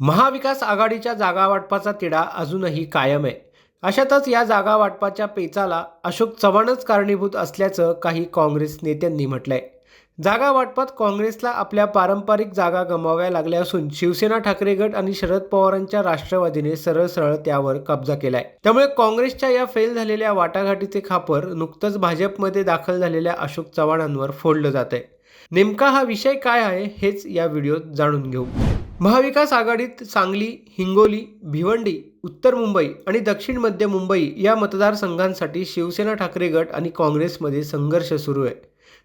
महाविकास आघाडीच्या जागा वाटपाचा तिढा अजूनही कायम आहे. अशातच या जागा वाटपाच्या पेचाला अशोक चव्हाणच कारणीभूत असल्याचं काही काँग्रेस नेत्यांनी म्हटलंय. जागा वाटपात काँग्रेसला आपल्या पारंपरिक जागा गमाव्या लागल्या असून शिवसेना ठाकरे गट आणि शरद पवारांच्या राष्ट्रवादीने सरळ सरळ त्यावर कब्जा केलाय. त्यामुळे काँग्रेसच्या या फेल झालेल्या वाटाघाटीचे खापर नुकतंच भाजपमध्ये दाखल झालेल्या अशोक चव्हाणांवर फोडलं जात आहे नेमका हा विषय काय आहे हेच या व्हिडिओत जाणून घेऊ. महाविकास आघाडीत सांगली हिंगोली भिवंडी उत्तर मुंबई आणि दक्षिण मध्य मुंबई या मतदारसंघांसाठी शिवसेना ठाकरे गट आणि काँग्रेसमध्ये संघर्ष सुरू आहे.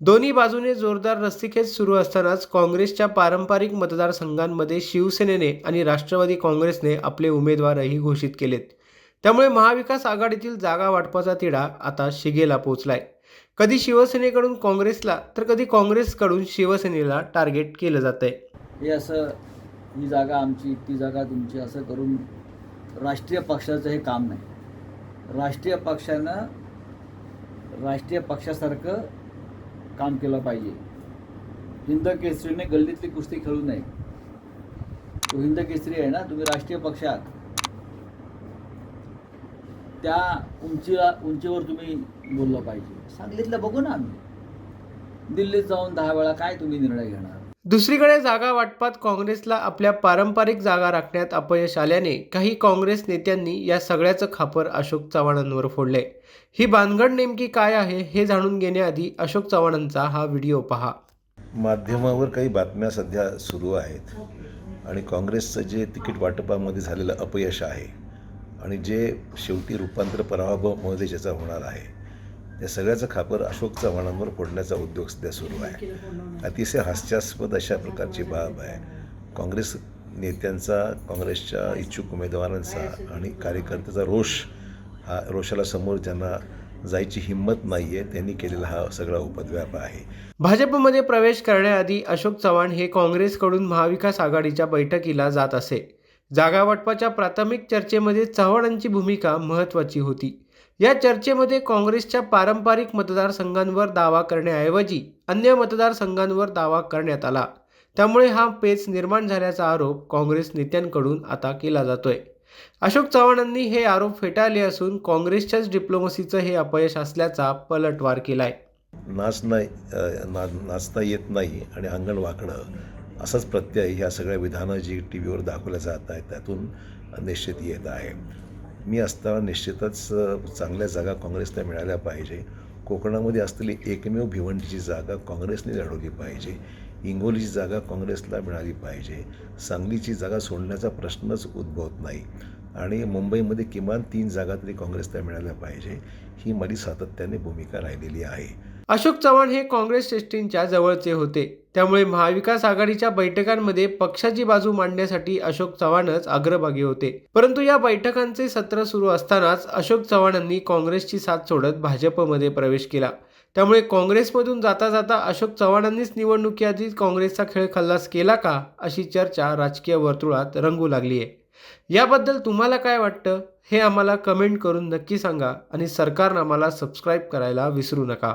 दोन्ही बाजूने जोरदार रस्सीखेच सुरू असतानाच काँग्रेसच्या पारंपरिक मतदारसंघांमध्ये शिवसेनेने आणि राष्ट्रवादी काँग्रेसने आपले उमेदवारही घोषित केलेत. त्यामुळे महाविकास आघाडीतील जागा वाटपाचा तिढा आता शिगेला पोचलाय. कधी शिवसेनेकडून काँग्रेसला तर कधी काँग्रेसकडून शिवसेनेला टार्गेट केलं जात आहे हे असं ही जागा आमची ती जागा तुमची असं करून राष्ट्रीय पक्षाचं हे काम नाही. राष्ट्रीय पक्षानं राष्ट्रीय पक्षासारखं काम केलं पाहिजे. हिंद केसरीने गल्लीतली कुस्ती खेळू नये. तो हिंद केसरी आहे ना तुम्ही राष्ट्रीय पक्षात. त्या उंचीला उंचीवर तुम्ही बोललं पाहिजे. सांगलीतलं बघू ना आम्ही. दिल्लीत जाऊन दहा वेळा काय तुम्ही निर्णय घेणार? दुसरीकडे जागा वाटपात काँग्रेसला आपल्या पारंपरिक जागा राखण्यात अपयश आल्याने काही काँग्रेस नेत्यांनी या सगळ्याचं खापर अशोक चव्हाणांवर फोडले. ही बांधगड नेमकी काय आहे हे जाणून घेण्याआधी अशोक चव्हाणांचा हा व्हिडिओ पहा. माध्यमावर काही बातम्या सध्या सुरू आहेत आणि काँग्रेसचं जे तिकीट वाटपामध्ये झालेलं अपयश आहे आणि जे शेवटी रूपांतर पराभवामध्ये ज्याचा होणार आहे त्या सगळ्याचं खापर अशोक चव्हाणांवर फोडण्याचा उद्योग सध्या सुरू आहे. अतिशय हास्यास्पद अशा प्रकारची बाब आहे. काँग्रेस नेत्यांचा काँग्रेसच्या इच्छुक उमेदवारांचा आणि कार्यकर्त्याचा रोष हा रोषाला समोर ज्यांना जायची हिंमत नाही आहे त्यांनी केलेला हा सगळा उपद्व्याप आहे. भाजपमध्ये प्रवेश करण्याआधी अशोक चव्हाण हे काँग्रेसकडून महाविकास आघाडीच्या बैठकीला जात असे. जागावाटपाच्या प्राथमिक चर्चेमध्ये चव्हाणांची भूमिका महत्त्वाची होती. या चर्चेमध्ये काँग्रेसच्या पारंपरिक मतदारसंघांवर दावा करण्याऐवजी अन्य मतदारसंघांवर दावा करण्यात आला. त्यामुळे हा पेच निर्माण झाल्याचा आरोप काँग्रेस नेत्यांकडून आता केला जातोय. अशोक चव्हाणांनी हे आरोप फेटाळले असून काँग्रेसच्याच डिप्लोमसीचं हे अपयश असल्याचा पलटवार केलाय. नाच नाही ना नाचता येत नाही आणि अंगण वाकणं असाच प्रत्यय ह्या सगळ्या विधानं जी टी व्हीवर दाखवल्या जात आहेत त्यातून निश्चित येत आहे. मी असताना निश्चितच चांगल्या जागा काँग्रेसला मिळाल्या पाहिजे. कोकणामध्ये असलेली एकमेव भिवंडीची जागा काँग्रेसने लढवली पाहिजे. हिंगोलीची जागा काँग्रेसला मिळाली पाहिजे. सांगलीची जागा सोडण्याचा प्रश्नच उद्भवत नाही. आणि मुंबईमध्ये किमान तीन जागा तरी काँग्रेसला मिळाल्या पाहिजे. ही माझी सातत्याने भूमिका राहिलेली आहे. अशोक चव्हाण हे काँग्रेस श्रेष्ठींच्या जवळचे होते. त्यामुळे महाविकास आघाडीच्या बैठकांमध्ये पक्षाची बाजू मांडण्यासाठी अशोक चव्हाणच अग्रभागी होते. परंतु या बैठकांचे सत्र सुरू असतानाच अशोक चव्हाणांनी काँग्रेसची साथ सोडत भाजपमध्ये प्रवेश केला. त्यामुळे काँग्रेसमधून जाता जाता अशोक चव्हाणांनीच निवडणुकीआधी काँग्रेसचा खेळ खल्लास केला का अशी चर्चा राजकीय वर्तुळात रंगू लागली आहे. याबद्दल तुम्हाला काय वाटतं? हे आम्हाला कमेंट करून नक्की सांगा आणि सरकारनं आम्हाला सबस्क्राईब करायला विसरू नका.